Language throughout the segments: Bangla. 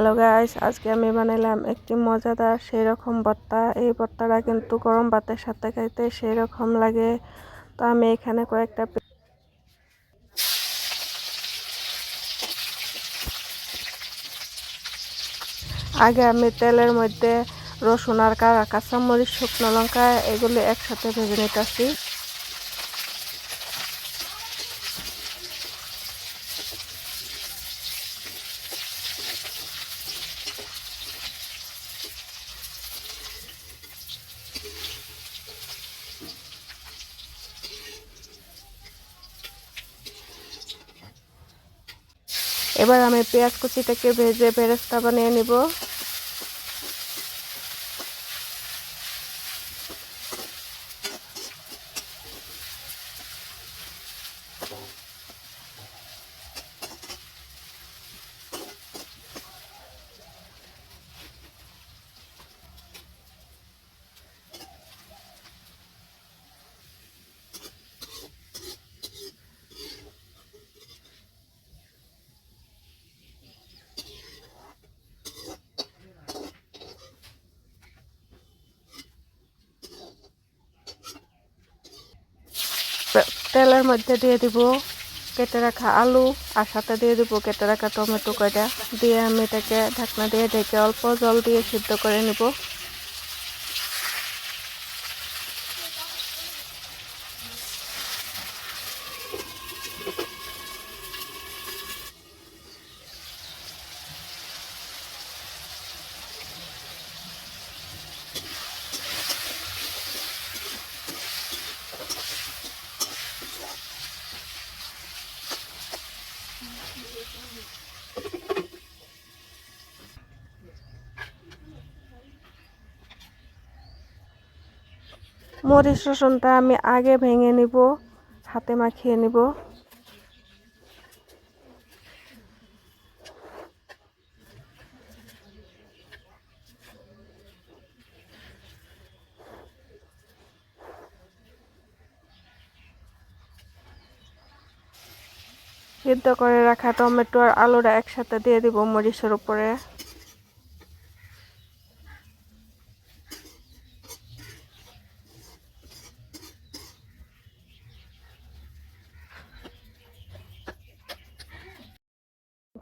হ্যালো গাইস আজকে আমি বানাইলাম একটি মজাদার সেই রকম ভর্তা। এই ভর্তাটা কিন্তু গরম ভাতের সাথে খাইতে সেই রকম লাগে। তো আমি এখানে কয়েকটা আগে আমি তেলের মধ্যে রসুন আর কাঁচামরিচ, শুকনো লঙ্কা, এগুলি একসাথে ভেজে নিতেছি। এবার আমি পেঁয়াজ কুচিটাকে ভেজে বেরেস্তা বানিয়ে নিব তে- তেলের মধ্যে দিয়ে দিব কেটে রাখা আলু আর সাথে দিয়ে দিব কেটে রাখা টমেটো কয়টা। দিয়ে আমি এটাকে ঢাকনা দিয়ে ঢেকে অল্প জল দিয়ে সিদ্ধ করে নিব। মরিচ রসুনটা আমি আগে ভেঙে নিব হাতে মাখিয়ে নিব। সিদ্ধ করে রাখা টমেটো আর আলুটা একসাথে দিয়ে দিব মরিচের উপরে।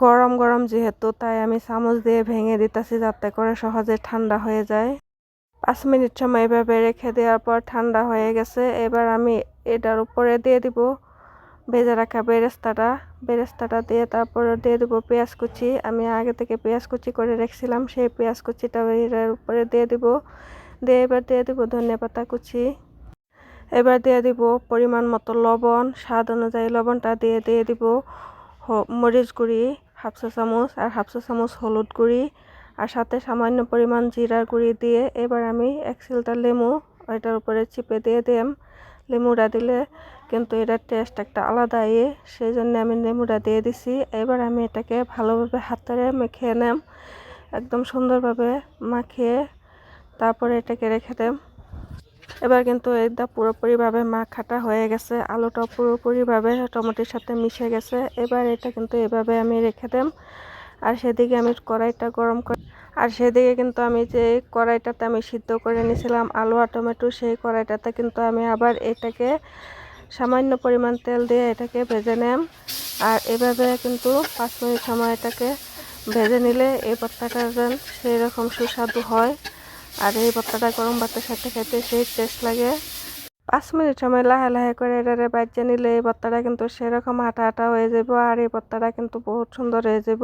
গরম গরম যেহেতু, তাই আমি চামচ দিয়ে ভেঙে দিতেছি যাতে করে সহজে ঠান্ডা হয়ে যায়। পাঁচ মিনিট সময় এভাবে রেখে দেওয়ার পর ঠান্ডা হয়ে গেছে, এবার আমি এটার উপরে দিয়ে দিব ভেজে রাখা বেরেস্তাটা বেরেস্তাটা দিয়ে তারপরে দিয়ে দেবো পেঁয়াজ কুচি। আমি আগে থেকে পেঁয়াজ কুচি করে রেখেছিলাম, সেই পেঁয়াজ কুচিটা এর উপরে দিয়ে দিব। দিয়ে এবার দিয়ে দিব ধনিয়া পাতা কুচি। এবার দিয়ে দিব পরিমাণ মতো লবণ, স্বাদ অনুযায়ী লবণটা দিয়ে দিয়ে দিব মরিচ গুঁড়ি, হাফ চা চামচ আর হাফ চা চামচ হলুদ গুঁড়ি আর সাথে সামান্য পরিমাণ জিরার গুঁড়ি দিয়ে এবার আমি এক সিলটা লেমু এটার উপরে চিপে দিয়ে দিলাম লেবুটা দিলে কিন্তু এটার টেস্ট একটা আলাদা ইয়ে সেই জন্য আমি লেবুটা দিয়ে দিছি। এবার আমি এটাকে ভালোভাবে হাতেরে মেখে নেম, একদম সুন্দরভাবে মাখিয়ে তারপরে এটাকে রেখে দেম। এবার কিন্তু এটা পুরোপুরিভাবে মাখাটা হয়ে গেছে, আলুটা পুরোপুরিভাবে টমেটোর সাথে মিশে গেছে। এবার এটা কিন্তু এভাবে আমি রেখে দেম, আর সেদিকে আমি কড়াইটা গরম করে, আর সেদিকে কিন্তু আমি যে কড়াইটাতে আমি সিদ্ধ করে নিয়েছিলাম, আলু আর টমেটো, সেই কড়াইটাতে কিন্তু আমি আবার এটাকে সামান্য পরিমাণ তেল দিয়ে এটাকে ভেজে নেম। আর এভাবে কিন্তু পাঁচ মিনিট সময় এটাকে ভেজে নিলে এই ভর্তাটা যেন সেই রকম সুস্বাদু হয়। আর এই ভর্তাটা গরম ভাতের সাথে খেতে সেই টেস্ট লাগে। পাঁচ মিনিট সময় লাহে লাহে করে এটারে বাজ্যে নিলে এই ভর্তাটা কিন্তু সেরকম আটা আটা হয়ে যাব আর এই ভর্তাটা কিন্তু বহুত সুন্দর হয়ে যাব।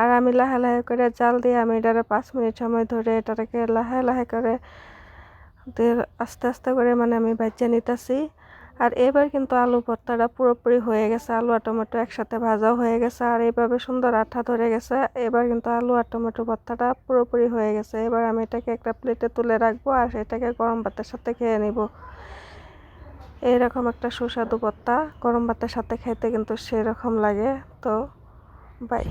আর আমি লাহে লাহে করে জাল দিয়ে আমি এটারে পাঁচ মিনিট সময় ধরে এটাকে লাহে লাহে করে আস্তে আস্তে করে মানে আমি বাজ্যে নিতেছি। আর এবার কিন্তু আলু ভর্তাটা পুরোপুরি হয়ে গেছে, আলু আর টমেটো একসাথে ভাজাও হয়ে গেছে, আর এইভাবে সুন্দর আঠা ধরে গেছে। এবার কিন্তু আলু আর টমেটো ভর্তাটা পুরোপুরি হয়ে গেছে। এবার আমি এটাকে একটা প্লেটে তুলে রাখব আর সেটাকে গরম ভাতের সাথে খেয়ে নিব। এইরকম একটা সুস্বাদু ভর্তা, গরম ভাতের সাথে খেতে কিন্তু সেরকম লাগে। তো বাই